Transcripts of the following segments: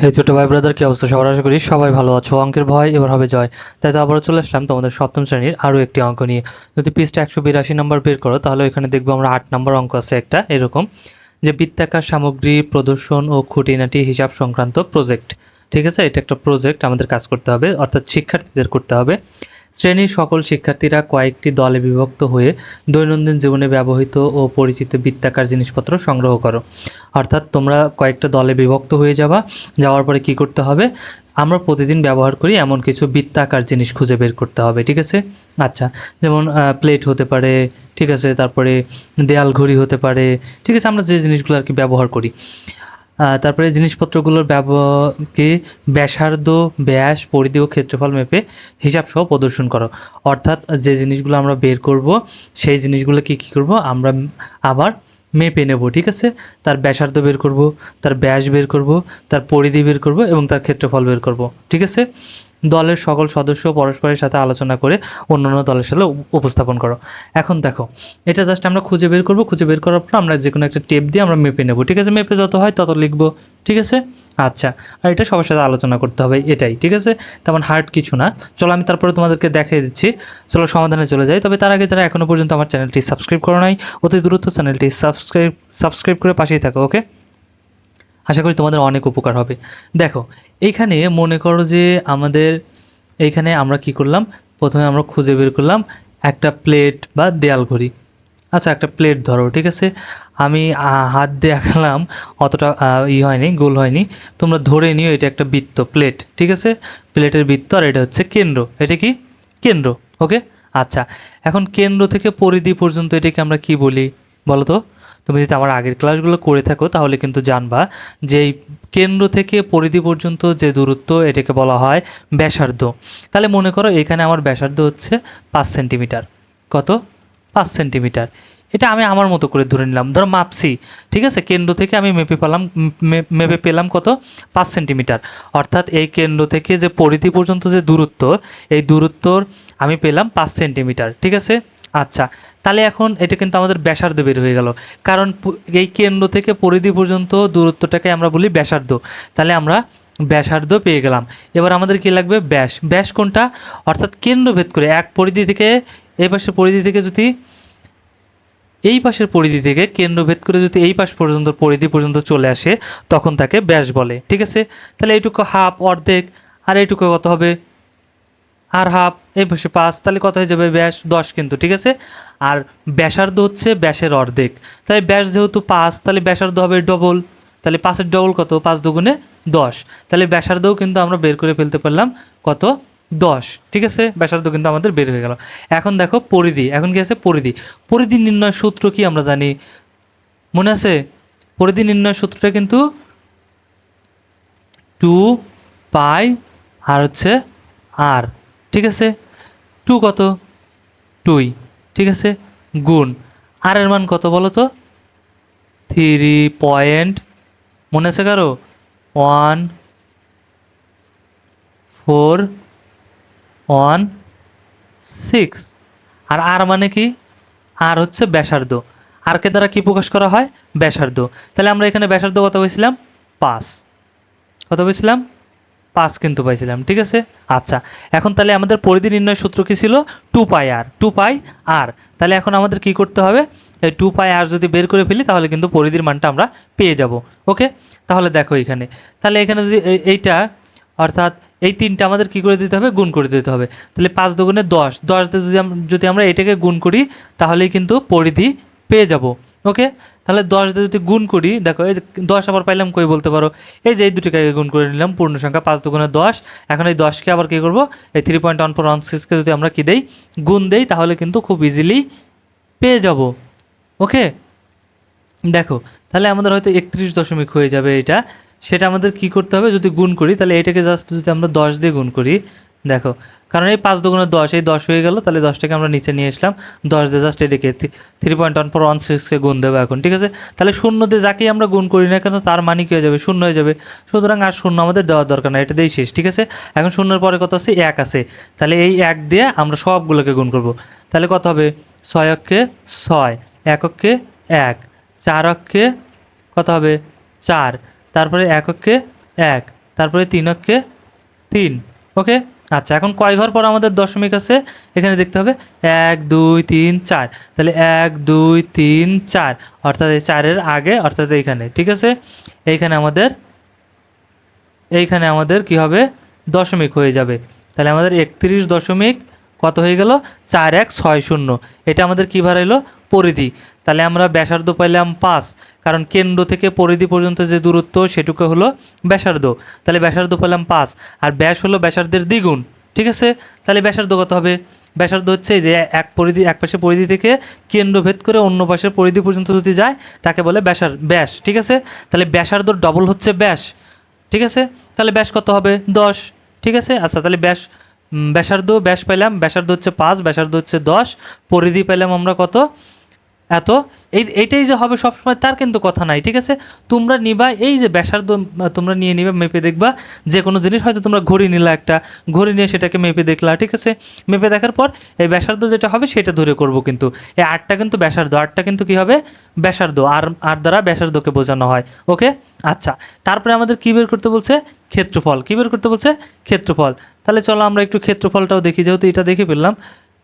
হে ছোট ভাই ব্রাদার কি অবস্থা? সবার আশা করি সবাই ভালো আছো। অঙ্কের ভয় এবার হবে জয়। তাই তো আবারও চলে আসলাম তোমাদের সপ্তম শ্রেণির আরও একটি অঙ্ক নিয়ে। যদি পৃষ্ঠা একশো বিরাশি নম্বর বের করো, তাহলে এখানে দেখব আমরা আট নম্বর অঙ্ক আছে একটা, এরকম। যে বৃত্তাকার সামগ্রী, প্রদর্শন ও খুঁটিনাটি হিসাব সংক্রান্ত প্রজেক্ট ঠিক আছে? এটা একটা প্রজেক্ট আমাদের কাজ করতে হবে, অর্থাৎ শিক্ষার্থীদের করতে হবে। শ্রেণির সকল শিক্ষার্থীরা কয়েকটি দলে বিভক্ত হয়ে দৈনন্দিন জীবনে ব্যবহৃত ও পরিচিত বৃত্তাকার জিনিসপত্র সংগ্রহ করো। অর্থাৎ তোমরা কয়েকটা দলে বিভক্ত হয়ে যাবা, যাওয়ার পরে কি করতে হবে? আমরা প্রতিদিন ব্যবহার করি এমন কিছু বৃত্তাকার জিনিস খুঁজে বের করতে হবে, ঠিক আছে? আচ্ছা যেমন প্লেট হতে পারে, ঠিক আছে? তারপরে দেয়াল ঘড়ি হতে পারে, ঠিক আছে? আমরা যে জিনিসগুলো আর কি ব্যবহার করি। তারপরে জিনিসপত্রগুলোর ব্যবকে ব্যাসার্ধ, ব্যাস, পরিধি ও ক্ষেত্রফল মেপে হিসাব সহ প্রদর্শন করো। অর্থাৎ যে জিনিসগুলো আমরা বের করব, সেই জিনিসগুলো কি কি করব, আমরা আবার মেপে নেব, ঠিক আছে? তার ব্যাসার্ধ বের করব, তার ব্যাস বের করব, তার পরিধি বের করব এবং তার ক্ষেত্রফল বের করব, ঠিক আছে? দলের সকল সদস্য পরস্পরের সাথে আলোচনা করে অন্যান্য দলের সাথে উপস্থাপন করো। এখন দেখো, এটা জাস্ট আমরা খুঁজে বের করব, খুঁজে বের করার পর আমরা যে কোনো একটা টেপ দিয়ে আমরা মেপে নেব। ঠিক আছে? মেপে যত হয় তত লিখব। ঠিক আছে? আচ্ছা আর এটা সবার সাথে আলোচনা করতে হবে এটাই। ঠিক আছে? তেমন হার্ড কিছু না। চলো আমি তারপরে তোমাদেরকে দেখিয়ে দিচ্ছি। চলো সমাধানে চলে যাই। তবে তার আগে যারা এখনও পর্যন্ত আমার চ্যানেলটি সাবস্ক্রাইব করো নাই, অতি দ্রুত চ্যানেলটি সাবস্ক্রাইব সাবস্ক্রাইব করে পাশেই থাকো ওকে আশা করি তোমাদের অনেক উপকার হবে। দেখো এইখানে মনে করো যে আমাদের এইখানে আমরা কি করলাম? প্রথমে আমরা খুঁজে বের করলাম একটা প্লেট বা দেয়াল ঘড়ি। আচ্ছা একটা প্লেট ধরো, ঠিক আছে? আমি হাত দেখালাম, অতটা ই হয়নি, গোল হয়নি। তোমরা ধরে নিও এটা একটা বৃত্ত প্লেট ঠিক আছে? প্লেটের বৃত্ত আর এটা হচ্ছে কেন্দ্র। এটা কি? কেন্দ্র ওকে আচ্ছা এখন কেন্দ্র থেকে পরিধি পর্যন্ত এটাকে আমরা কি বলি বলো তো? তুমি যদি আমার আগের ক্লাসগুলো করে থাকো, তাহলে কিন্তু জানবা যে কেন্দ্র থেকে পরিধি পর্যন্ত যে দূরত্ব, এটাকে বলা হয় ব্যাসার্ধ। তাহলে মনে করো এখানে আমার ব্যাসার্ধ হচ্ছে পাঁচ সেন্টিমিটার। কত? পাঁচ সেন্টিমিটার। এটা আমি আমার মতো করে ধরে নিলাম। ধরো মাপছি। ঠিক আছে? কেন্দ্র থেকে আমি মেপে পেলাম মেপে পেলাম কত? পাঁচ সেন্টিমিটার। অর্থাৎ এই কেন্দ্র থেকে যে পরিধি পর্যন্ত যে দূরত্ব, এই দূরত্বর আমি পেলাম পাঁচ সেন্টিমিটার। ঠিক আছে? আচ্ছা তাহলে এখন এটা কিন্তু আমাদের ব্যাসার্ধ বের হয়ে গেল। কারণ এই কেন্দ্র থেকে পরিধি পর্যন্ত দূরত্বটাকে আমরা বলি ব্যাসার্ধ। তাহলে আমরা ব্যাসার্ধ পেয়ে গেলাম। এবার আমাদের কি লাগবে? ব্যাস। ব্যাস কোনটা? অর্থাৎ কেন্দ্রভেদ করে এক পরিধি থেকে এই পাশের পরিধি থেকে যদি এই পাশের পরিধি থেকে কেন্দ্রভেদ করে যদি এই পাশ পর্যন্ত পরিধি পর্যন্ত চলে আসে, তখন তাকে ব্যাস বলে। ঠিক আছে? তাহলে এইটুকু হাফ অর্ধেক, আর এইটুকু কত হবে? আর হাফ, এই বসে পাঁচ, তাহলে কত হয়ে যাবে? ব্যাস দশ কিন্তু, ঠিক আছে? আর ব্যাসার্ধ হচ্ছে ব্যাসের অর্ধেক। তাই ব্যাস যেহেতু পাঁচ, তাহলে ব্যাসার্ধ হবে ডবল তাহলে পাঁচের ডবল কত? পাঁচ দুগুণে দশ। তাহলে ব্যাসার্ধও কিন্তু আমরা বের করে ফেলতে পারলাম কত? দশ। ঠিক আছে? ব্যাসার্ধ কিন্তু আমাদের বের হয়ে গেল। এখন দেখো পরিধি। এখন কি আছে? পরিধি। পরিধি নির্ণয় সূত্র কি আমরা জানি? মনে আছে? পরিধি নির্ণয় সূত্রটা কিন্তু টু পাই আর হচ্ছে আর ঠিক আছে? টু কত? টুই ঠিক আছে? গুণ। আর এর মান কত বলো তো? Three point. মনে আছে কারও? One four one six. আর আর মানে কি? আর হচ্ছে ব্যাসার্ধ। আরকে দ্বারা কি প্রকাশ করা হয়? ব্যাসার্ধ। তাহলে আমরা এখানে ব্যাসার্ধ কত পেয়েছিলাম? পাঁচ। কত পেয়েছিলাম? পাঁচ কিন্তু পাইছিলাম, ঠিক আছে? আচ্ছা এখন তাহলে আমাদের পরিধি নির্ণয় সূত্র কি ছিল? Two pi r, two pi r. তাহলে এখন আমাদের কি করতে হবে? এই টু পাই আর যদি বের করে ফেলি, তাহলে কিন্তু পরিধির মানটা আমরা পেয়ে যাব, ওকে? তাহলে দেখো এখানে, তাহলে এখানে যদি এই- এইটা, অর্থাৎ এই তিনটা আমাদের কি করে দিতে হবে? গুণ করে দিতে হবে। তাহলে পাঁচ দুগুণে দশ দশ যদি যদি আমরা এটাকে গুণ করি, তাহলেই কিন্তু পরিধি পেয়ে যাব। ওকে তাহলে দশ দিয়ে যদি গুণ করি, দেখো, এই যে দশ আবার পাইলাম কই বলতে পারো? এই যে এই দুটিকে গুণ করে নিলাম, পূর্ণ সংখ্যা পাঁচ দুগুণে দশ। এখন এই দশকে আবার কি করব? এই three point one four one সিক্সকে যদি আমরা কি দেই? গুণ দেই, তাহলে কিন্তু খুব ইজিলি পেয়ে যাব। ওকে দেখো, তাহলে আমাদের হয়তো একত্রিশ দশমিক হয়ে যাবে এটা। সেটা আমাদের কি করতে হবে? যদি গুণ করি, তাহলে এটাকে জাস্ট যদি আমরা দশ দিয়ে গুণ করি দেখো, কারণ এই পাঁচ দুগুণে দশ, এই দশ হয়ে গেল, তাহলে দশটাকে আমরা নিচে নিয়ে আসলাম, দশ দিয়ে জাস্ট এটাকে three point one four one সিক্সকে গুণ দেবো এখন, ঠিক আছে? তাহলে শূন্য দিয়ে যাকেই আমরা গুণ করি না কেন, তার মানে কী হয়ে যাবে? শূন্য হয়ে যাবে। সুতরাং আর শূন্য আমাদের দেওয়ার দরকার না এটা দিয়েই শেষ, ঠিক আছে? এখন শূন্যের পরে কত আছে? এক আছে। তাহলে এই এক দিয়ে আমরা সবগুলোকে গুণ করব। তাহলে কত হবে? ছয় অক্ষে ছয়, এক অক্ষে এক, চার অক্ষে কত হবে? চার, তারপরে এক অক্ষে এক, তারপরে তিন অক্ষে তিন ওকে আচ্ছা এখন কয় ঘর পর আমাদের দশমিক আছে? এখানে দেখতে হবে, এক, দুই, তিন, চার। তাহলে এক, দুই, তিন, চার। অর্থাৎ এই চারের আগে, অর্থাৎ এইখানে, ঠিক আছে? এইখানে আমাদের এইখানে আমাদের কি হবে? দশমিক হয়ে যাবে। তাহলে আমাদের একত্রিশ দশমিক কত হয়ে গেল? চার এক ছয় শূন্য। এটা আমাদের কী বাড়াইলো পরিধি। তাহলে আমরা ব্যাসার্ধ পাইলাম পাঁচ, কারণ কেন্দ্র থেকে পরিধি পর্যন্ত যে দূরত্ব সেটুকু হলো ব্যাসার্ধ। তাহলে ব্যাসার্ধ পেলাম পাঁচ, আর ব্যাস হলো ব্যাসার্ধের দ্বিগুণ, ঠিক আছে? তাহলে ব্যাসার্ধ কত হবে? ব্যাসার্ধ হচ্ছে যে এক পরিধি, এক পাশে পরিধি থেকে কেন্দ্র ভেদ করে অন্য পাশের পরিধি পর্যন্ত যদি যায়, তাকে বলে ব্যাসার ব্যাস, ঠিক আছে? তাহলে ব্যাসার্ধ ডবল হচ্ছে ব্যাস, ঠিক আছে? তাহলে ব্যাস কত হবে? দশ, ঠিক আছে? আচ্ছা তাহলে ব্যাস ব্যাসার্ধ, ব্যাস পাইলাম, ব্যাসার্ধ হচ্ছে পাঁচ, ব্যাসার্ধ হচ্ছে দশ, পরিধি পাইলাম আমরা কত? এত, এই, এইটাই যে হবে সবসময়, তার কিন্তু কথা নাই, ঠিক আছে? তোমরা নিবা, এই যে ব্যাসার্ধ, তোমরা নিয়ে নিবে, মেপে দেখবা, যে কোনো জিনিস হয়তো তোমরা ঘড়ি নিলা একটা, ঘড়ি নিয়ে সেটাকে মেপে দেখলা, ঠিক আছে? মেপে দেখার পর, এই ব্যাসার্ধ যেটা হবে সেটা ধরে করব কিন্তু। এই আটটা কিন্তু ব্যাসার্ধ, আটটা কিন্তু কি হবে? ব্যাসার্ধ, আর আর দ্বারা ব্যাসার্ধকে বোঝানো হয়, ওকে? আচ্ছা তারপরে আমাদের কি বের করতে বলছে? ক্ষেত্রফল, কি বের করতে বলছে? ক্ষেত্রফল। তাহলে চলো আমরা একটু ক্ষেত্রফলটাও দেখি, যেহেতু এটা দেখে ফেললাম।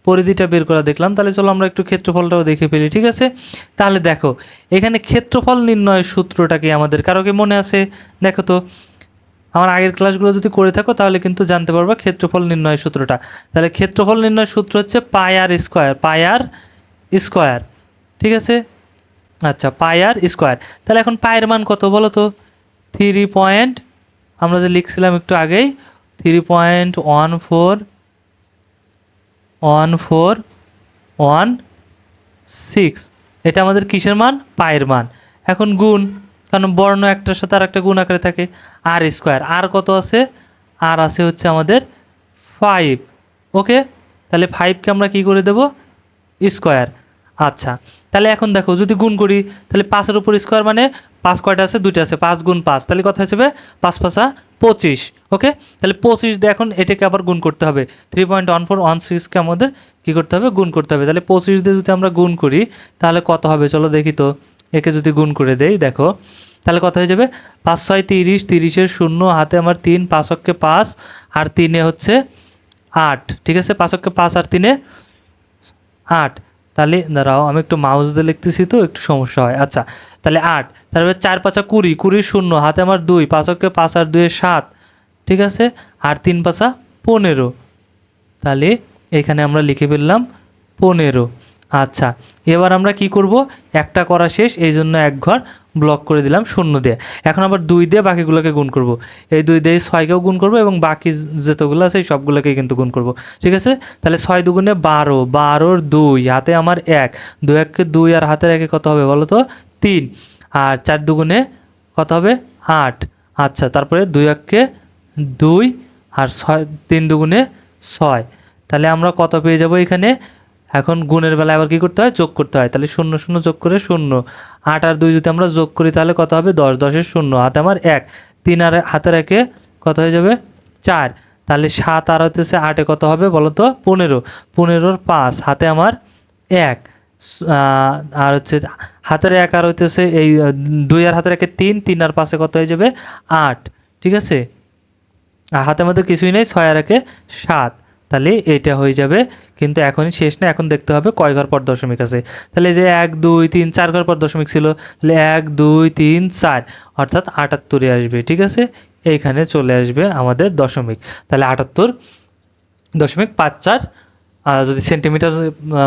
পরিধিটা বের করা দেখলাম, তাহলে চলো আমরা একটু ক্ষেত্রফলটাও দেখে ফেলি, ঠিক আছে? তাহলে দেখো, এখানে ক্ষেত্রফল নির্ণয়ের সূত্রটা কি আমাদের? কারও কি মনে আছে? দেখো তো, আমার আগের ক্লাসগুলো যদি করে থাকো, তাহলে কিন্তু জানতে পারবা ক্ষেত্রফল নির্ণয়ের সূত্রটা। তাহলে ক্ষেত্রফল নির্ণয়ের সূত্র হচ্ছে পাই আর স্কোয়ার, পাই আর স্কোয়ার, ঠিক আছে? আচ্ছা পাই আর স্কোয়ার। তাহলে এখন পায়ের মান কত বলো তো? থ্রি পয়েন্ট আমরা যে লিখছিলাম একটু আগেই three point one four one four one six এটা আমাদের কিসের মান? পায়ের মান। এখন গুণ, কারণ বর্ণ একটার সাথে আর একটা গুণ আকারে থাকে। আর স্কোয়ার আর কত আছে? আর আছে হচ্ছে আমাদের ফাইভ ওকে? তাহলে ফাইভকে আমরা কি করে দেব? স্কোয়ার আচ্ছা। তাহলে এখন দেখো, যদি গুণ করি, তাহলে পাঁচের উপর স্কোয়ার মানে পাঁচ কয়টা আছে? দুইটা আছে। পাঁচ গুণ পাঁচ। তাহলে কথা হিসেবে পাঁচ পাঁচা পঁচিশ, ওকে? তাহলে পঁচিশ দিয়ে এখন এটাকে আবার গুণ করতে হবে। Three point one four one সিক্সকে আমাদের কী করতে হবে? গুণ করতে হবে। তাহলে পঁচিশ দিয়ে যদি আমরা গুণ করি, তাহলে কত হবে? চলো দেখি তো। একে যদি গুণ করে দেই, দেখো। তাহলে কত হয়ে যাবে, পাঁচ ছয় তিরিশ, তিরিশের শূন্য, হাতে আমার তিন পাঁচককে পাঁচ, আর তিনে হচ্ছে আট। ঠিক আছে? পাঁচককে পাঁচ আর তিনে আট। তাহলে দাঁড়াও, আমি একটু মাউস দিয়ে লিখতেছি তো, একটু সমস্যা হয়। আচ্ছা তাহলে আট, তারপরে চার পাঁচা কুড়ি কুড়ি শূন্য, হাতে আমার দুই পাঁচকে পাঁচ আর দুয়ে সাত, ঠিক আছে? আর তিন পাঁচা পনেরো। তাহলে এখানে আমরা লিখে ফেললাম পনেরো। আচ্ছা এবার আমরা কি করব? একটা করা শেষ, এই জন্য এক ঘর ব্লক করে দিলাম শূন্য দিয়ে। এখন আবার দুই দিয়ে বাকিগুলোকে গুণ করব। এই দুই দিয়ে ছয়কেও গুণ করব এবং বাকি যতগুলো আছে সেই সবগুলোকেই কিন্তু গুণ করব। ঠিক আছে? তাহলে ছয় দুগুণে বারো, বারোর দুই, হাতে আমার এক। দুই এককে দুই আর হাতের একে কত হবে বলো তো? তিন। আর চার দুগুণে কত হবে? আট। আচ্ছা তারপরে দুই এককে দুই আর ছয়, তিন দুগুণে ছয়। তাহলে আমরা কত পেয়ে যাব এখানে? এখন গুণের বেলায় আবার কি করতে হয়? যোগ করতে হয়। তাহলে শূন্য শূন্য যোগ করে শূন্য। আট আর দুই যদি আমরা যোগ করি, তাহলে কত হবে? দশ, দশের শূন্য, হাতে আমার এক। তিন আর হাতের একে কত হয়ে যাবে? চার। তাহলে সাত আর হতেছে আটে কত হবে বলো তো পনেরো। পনেরোর পাঁচ, হাতে আমার এক। আর হচ্ছে হাতের এক আর হইতেছে এই দুই আর হাতের একে তিন তিন আর পাশে কত হয়ে যাবে? আট। ঠিক আছে? আর হাতের মধ্যে কিছুই নেই, ছয় আর একে সাত। তাহলে এটা হয়ে যাবে কিন্তু এখনই শেষ না, এখন দেখতে হবে কয় ঘর পর দশমিক আছে। তাহলে যে এক, দুই, তিন, চার ঘর পর দশমিক ছিল, তাহলে এক, দুই, তিন, চার, অর্থাৎ আটাত্তরে আসবে, ঠিক আছে? এইখানে চলে আসবে আমাদের দশমিক। তাহলে আটাত্তর দশমিক পাঁচ চার যদি সেন্টিমিটার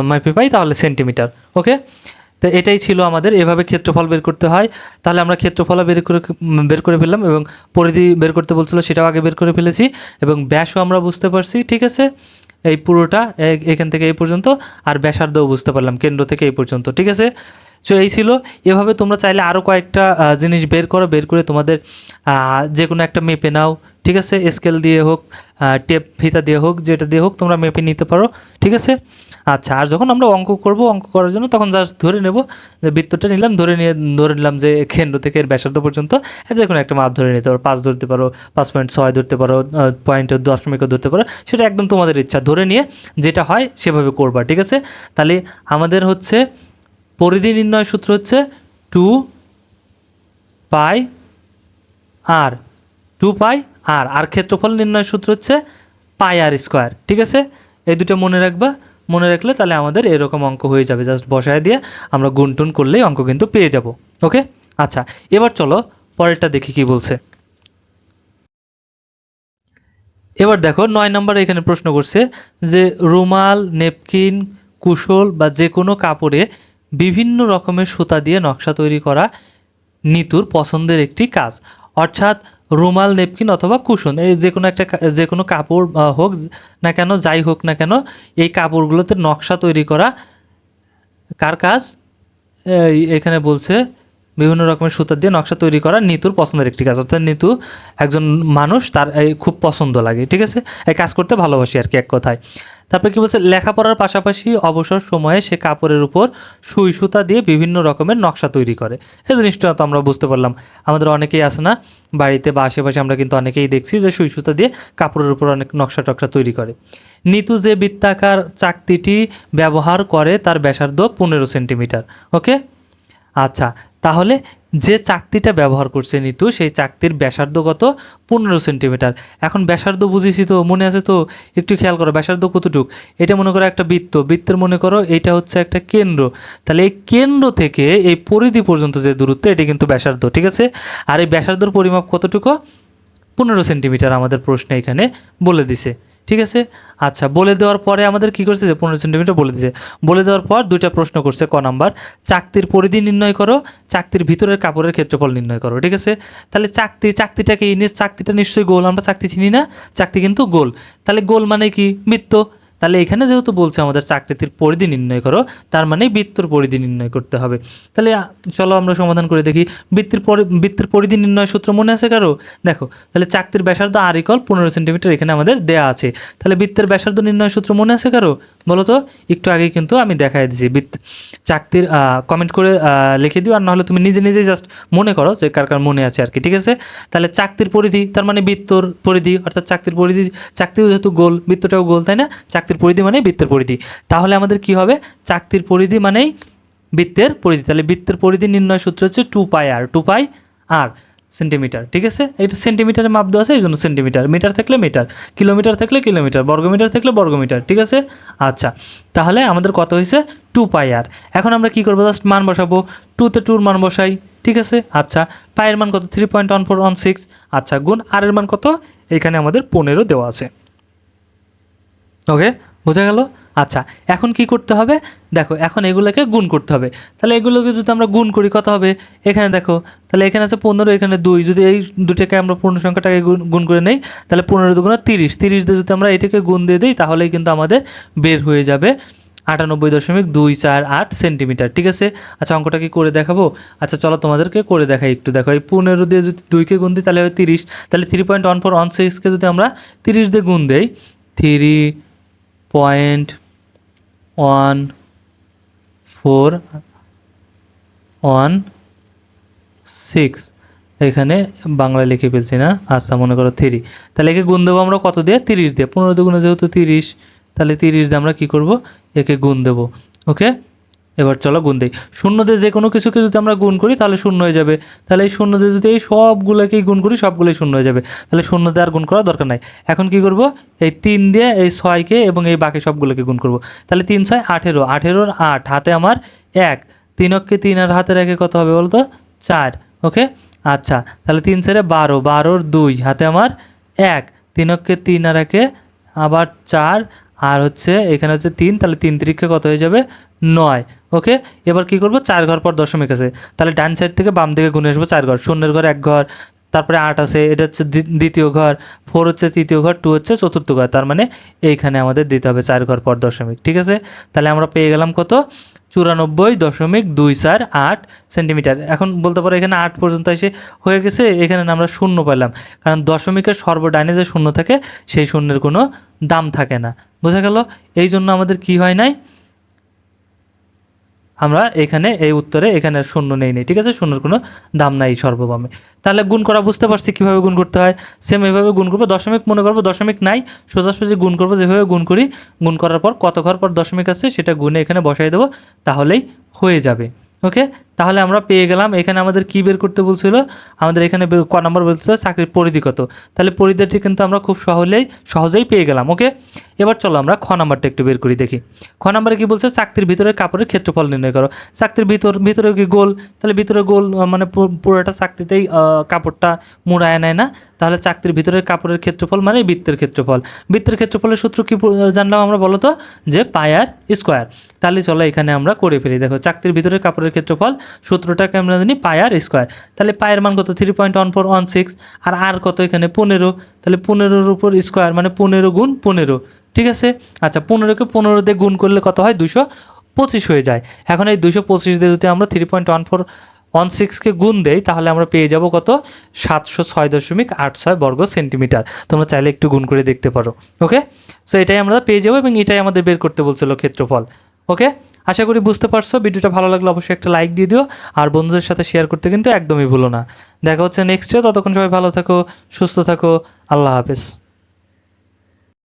মাপে পাই, তাহলে সেন্টিমিটার, ওকে? তো এটাই ছিল আমাদের, এভাবে ক্ষেত্রফল বের করতে হয়। তাহলে আমরা ক্ষেত্রফল বের করে বের করে ফেললাম এবং পরিধি বের করতে বলছিল, সেটাও আগে বের করে ফেলেছি এবং ব্যাসও আমরা বুঝতে পারছি, ঠিক আছে? এই পুরোটা এখান থেকে এই পর্যন্ত, আর ব্যাসার্ধও বুঝতে পারলাম, কেন্দ্র থেকে এই পর্যন্ত, ঠিক আছে? সো এই ছিল। এভাবে তোমরা চাইলে আরও কয়েকটা জিনিস বের করো, বের করে তোমাদের যে কোনো একটা মেপে নাও। ঠিক আছে? স্কেল দিয়ে হোক টেপ ফিতা দিয়ে হোক, যেটা দিয়ে হোক, তোমরা মেপে নিতে পারো, ঠিক আছে? আচ্ছা আর যখন আমরা অঙ্ক করব, অঙ্ক করার জন্য তখন জাস্ট ধরে নেব যে বৃত্তটা নিলাম, ধরে নিয়ে, ধরে নিলাম যে কেন্দ্র থেকে এর ব্যাসার্ধ পর্যন্ত যে কোনো একটা মাপ ধরে নিতে পারো, পাঁচ ধরতে পারো, পাঁচ পয়েন্ট ছয় ধরতে পারো পয়েন্ট দশমিকও ধরতে পারো, সেটা একদম তোমাদের ইচ্ছা। ধরে নিয়ে যেটা হয় সেভাবে করবা, ঠিক আছে? তাহলে আমাদের হচ্ছে পরিধি নির্ণয় সূত্র হচ্ছে two pi r two pi আর আর ক্ষেত্রফল নির্ণয় সূত্র হচ্ছে পাই আর স্কোয়ার, ঠিক আছে? এই দুটো মনে রাখবা, মনে রাখলে তাহলে আমাদের এরকম অঙ্ক হয়ে যাবে। জাস্ট বসায় দিয়ে আমরা গুনটুন করলেই অঙ্ক কিন্তু পেয়ে যাব, ওকে? আচ্ছা এবার চলো পরেরটা দেখি কি বলছে। এবার দেখো, নয় নম্বরে এখানে প্রশ্ন করছে যে রুমাল, নেপকিন, কুশল বা যে কোনো কাপড়ে বিভিন্ন রকমের সুতা দিয়ে নকশা তৈরি করা নিতুর পছন্দের একটি কাজ। অর্থাৎ রুমাল, নেপকিন অথবা কুশন, এই যে কোনো একটা যে কোনো কাপড় হোক না কেন, যাই হোক না কেন, এই কাপড়গুলোতে নকশা তৈরি করা। কার কাজ? এখানে বলছে, বিভিন্ন রকমের সুতা দিয়ে নকশা তৈরি করা নিতুর পছন্দের একটি কাজ। অর্থাৎ নিতু একজন মানুষ, তার খুব পছন্দ লাগে, ঠিক আছে? এই কাজ করতে ভালোবাসি আর কি, এক কথায়। তারপরে কি বলছে, লেখাপড়ার পাশাপাশি অবসর সময়ে সে কাপড়ের উপর সুই সুতা দিয়ে বিভিন্ন রকমের নকশা তৈরি করে। এই জিনিসটা তো আমরা বুঝতে পারলাম। আমাদের অনেকেই আছে না, বাড়িতে বা আশেপাশে আমরা কিন্তু অনেকেই দেখছি যে সুই সুতা দিয়ে কাপড়ের উপর অনেক নকশা টকশা তৈরি করে। নিতু যে বৃত্তাকার চাকতিটি ব্যবহার করে তার ব্যাসার্ধ পনেরো সেন্টিমিটার, ওকে? আচ্ছা তাহলে যে চাকতিটা ব্যবহার করছে নিতু, সেই চাকতির ব্যাসার্ধ কত? পনেরো সেন্টিমিটার। এখন ব্যাসার্ধ বুঝেছি তো, মনে আছে তো? একটু খেয়াল করো, ব্যাসার্ধ কতটুক? এটা মনে করো একটা বৃত্ত। বৃত্তের মনে করো এটা হচ্ছে একটা কেন্দ্র। তাহলে এই কেন্দ্র থেকে এই পরিধি পর্যন্ত যে দূরত্ব, এটি কিন্তু ব্যাসার্ধ, ঠিক আছে? আর এই ব্যাসার্ধর পরিমাপ কতটুকু? পনেরো সেন্টিমিটার আমাদের প্রশ্নে এখানে বলে দিছে। ঠিক আছে? আচ্ছা বলে দেওয়ার পরে আমাদের কি করছে যে, পনেরো সেন্টিমিটার বলে দিয়েছে বলে দেওয়ার পর দুইটা প্রশ্ন করছে ক নাম্বার? চাকতির পরিধি নির্ণয় করো, চাকতির ভিতরের কাপড়ের ক্ষেত্রফল নির্ণয় করো, ঠিক আছে? তাহলে চাকতি, চাকতিটাকে চাকতিটা নিশ্চয়ই গোল, আমরা চাকতি চিনি না, চাকতি কিন্তু গোল। তাহলে গোল মানে কি? বৃত্ত তাহলে এখানে যেহেতু বলছে আমাদের চাকতির পরিধি নির্ণয় করো, তার মানে বৃত্তর পরিধি নির্ণয় করতে হবে। তাহলে চলো আমরা সমাধান করে দেখি, বৃত্তির বৃত্তের পরিধি নির্ণয় সূত্র মনে আছে কারও? দেখো, তাহলে চাকতির ব্যাসার্ধ আর ইকল পনেরো সেন্টিমিটার এখানে আমাদের দেয়া আছে। তাহলে বৃত্তের ব্যাসার্ধ নির্ণয় সূত্র মনে আছে কারও? বলো তো, একটু আগে কিন্তু আমি দেখাই দিয়েছি বৃত্ত চাকতির কমেন্ট করে লিখে দিও, আর নাহলে তুমি নিজে নিজে জাস্ট মনে করো যে কার কার মনে আছে আর কি, ঠিক আছে? তাহলে চাকরির পরিধি, তার মানে বৃত্তর পরিধি, অর্থাৎ চাকরির পরিধি চাকতিও যেহেতু গোল, বৃত্তটাও গোল, তাই না? চাকতির পরিধি মানে বৃত্তের পরিধি। তাহলে আমাদের কি হবে? চাকতির পরিধি মানেই বৃত্তের পরিধি। তাহলে বৃত্তের পরিধি নির্ণয় সূত্র হচ্ছে two pi r two pi r centimetre ঠিক আছে? এটা সেন্টিমিটারে মাপ দেওয়া আছে এই জন্য সেন্টিমিটার মিটার থাকলে মিটার কিলোমিটার থাকলে কিলোমিটার বর্গমিটার থাকলে বর্গমিটার, ঠিক আছে? আচ্ছা তাহলে আমাদের কত হয়েছে? টু পাই আর এখন আমরা কি করব? জাস্ট মান বসাবো। টুতে টুর মান বসাই, ঠিক আছে? আচ্ছা পায়ের মান কত? Three point one four one six আচ্ছা গুণ আর এর মান কত? এখানে আমাদের পনেরো দেওয়া আছে। ওকে বোঝা গেল? আচ্ছা এখন কি করতে হবে? দেখো, এখন এগুলোকে গুণ করতে হবে। তাহলে এগুলোকে যদি আমরা গুণ করি, কত হবে? এখানে দেখো, তাহলে এখানে আছে পনেরো, এখানে দুই। যদি এই দুটাকে আমরা পূর্ণ সংখ্যাটাকে গুণ করে নেই, তাহলে পনেরো দুগুণ তিরিশ। তিরিশ দিয়ে যদি আমরা এটাকে গুণ দিয়ে দিই, তাহলেই কিন্তু আমাদের বের হয়ে যাবে আটানব্বই দশমিক দুই চার আট সেন্টিমিটার। ঠিক আছে? আচ্ছা অঙ্কটা কি করে দেখাবো? আচ্ছা চলো তোমাদেরকে করে দেখাই একটু। দেখো, এই পনেরো দিয়ে যদি দুইকে গুণ দিই, তাহলে হবে তিরিশ। তাহলে three point one four one সিক্সকে যদি আমরা তিরিশ দিয়ে গুণ দেই three point one four one six এখানে বাংলায় লিখে ফেলছি না আচ্ছা মনে করো থ্রি তাহলে একে গুণ দেবো আমরা কত দিয়ে? তিরিশ দিয়ে। পনেরো দুগুণে যেহেতু তিরিশ, তাহলে তিরিশ দিয়ে আমরা কি করব? একে গুণ দেবো। ওকে এবার চলো গুণ দিই। শূন্য দিয়ে যে কোনো কিছুকে যদি আমরা গুণ করি, তাহলে শূন্য হয়ে যাবে। তাহলে এই শূন্য দিয়ে যদি এই সবগুলোকেই গুণ করি, সবগুলোই শূন্য হয়ে যাবে। তাহলে শূন্য দিয়ে আর গুণ করার দরকার নাই। এখন কি করব? এই তিন দিয়ে এই ছয়কে এবং এই বাকি সবগুলোকে গুণ করব। তাহলে তিন, ছয়, আঠেরো। আঠেরোর আট, হাতে আমার এক। তিনককে তিন আর হাতে রেখে কত হবে বলতো? চার। ওকে? আচ্ছা তাহলে তিন ছেড়ে বারো। বারোর দুই, হাতে আমার এক। তিনককে তিন আর একে আবার চার। আর হচ্ছে এখানে হচ্ছে তিন, তাহলে তিন তিরিখে কত হয়ে যাবে? নয়। ওকে এবার কি করব? চার ঘর পর দশমিক আছে। তাহলে ডান সাইড থেকে বাম দিকে গুনে আসব চার ঘর। শূন্যের ঘর এক ঘর। তারপরে আট আছে, এটা হচ্ছে দ্বি- দ্বিতীয় ঘর ফোর হচ্ছে তৃতীয় ঘর টু হচ্ছে চতুর্থ ঘর, তার মানে এইখানে আমাদের দিতে হবে চার ঘর পর দশমিক, ঠিক আছে? তাহলে আমরা পেয়ে গেলাম কত? চুরানব্বই দশমিক দুই চার আট সেন্টিমিটার, এখন বলতে পারো এখানে আট পর্যন্ত এসে হয়ে গেছে, এখানে আমরা শূন্য পেলাম, কারণ দশমিকের সর্বডাইনে যে শূন্য থাকে, সেই শূন্যের কোনো দাম থাকে না, বোঝা গেল? এই জন্য আমাদের কি হয় নাই? আমরা এখানে এই উত্তরে এখানে শূন্য নেই নেই, ঠিক আছে? শূন্যর কোনো দাম নাই সর্ববামে তাহলে গুণ করা বুঝতে পারছি কীভাবে গুণ করতে হয়? সেম এইভাবে গুণ করব, দশমিক মনে করব, দশমিক নাই, সোজাসুজি গুণ করব, যেভাবে গুণ করি, গুণ করার পর কত ঘর পর দশমিক আছে, সেটা গুণে এখানে বসাই দেবো, তাহলেই হয়ে যাবে ওকে তাহলে আমরা পেয়ে গেলাম। এখানে আমাদের কি বের করতে বলছিল? আমাদের এখানে ক নাম্বার বলছিল চাকরির পরিধি কত? তাহলে পরিধিটি কিন্তু আমরা খুব সহজেই সহজেই পেয়ে গেলাম ওকে এবার চলো আমরা খ নাম্বারটা একটু বের করি দেখি। খ নাম্বারে কি বলছে? চাকতির ভিতরে কাপড়ের ক্ষেত্রফল নির্ণয় করো। চাকতির ভিতর ভিতরে কি গোল? তাহলে ভিতরে গোল মানে পুরোটা চাকতিতেই আহ, কাপড়টা মুড়ায় নেয় না। তাহলে চাকতির ভিতরে কাপড়ের ক্ষেত্রফল মানে বৃত্তের ক্ষেত্রফল। বৃত্তের ক্ষেত্রফলের সূত্র কি জানলাম আমরা বলো তো? যে পায়ার স্কোয়ার। তাহলে চলো এখানে আমরা করে ফেলি। দেখো চাকতির ভিতরে কাপড়ের ক্ষেত্রফল সূত্রটাকে আমরা জানি পায়ার স্কোয়ার। তাহলে পায়ের মান কত? Three point one four one six আর আর কত এখানে? পনেরো। তাহলে পনেরোর উপর স্কোয়ার মানে পনেরো গুণ পনেরো। ঠিক আছে? আচ্ছা পনেরোকে পনেরো দিয়ে গুণ করলে কত হয়? দুশো পঁচিশ হয়ে যায়। এখন এই দুশো পঁচিশ দিয়ে যদি আমরা three point one four one সিক্সকে গুণ দেই, তাহলে আমরা পেয়ে যাব কত? সাতশো ছয় দশমিক আট ছয় বর্গ সেন্টিমিটার। তোমরা চাইলে একটু গুণ করে দেখতে পারো। ওকে? সো এটাই আমরা পেয়ে যাব এবং এটাই আমাদের বের করতে বলছিল ক্ষেত্রফল। ওকে? আশা করি বুঝতে পারছ। ভিডিওটা ভালো লাগলে অবশ্যই একটা লাইক দিয়ে দিও। আর বন্ধুদের সাথে শেয়ার করতে কিন্তু একদমই ভুলো না। দেখা হচ্ছে নেক্সটে ততক্ষণ সবাই ভালো থাকো, সুস্থ থাকো। আল্লাহ হাফেজ।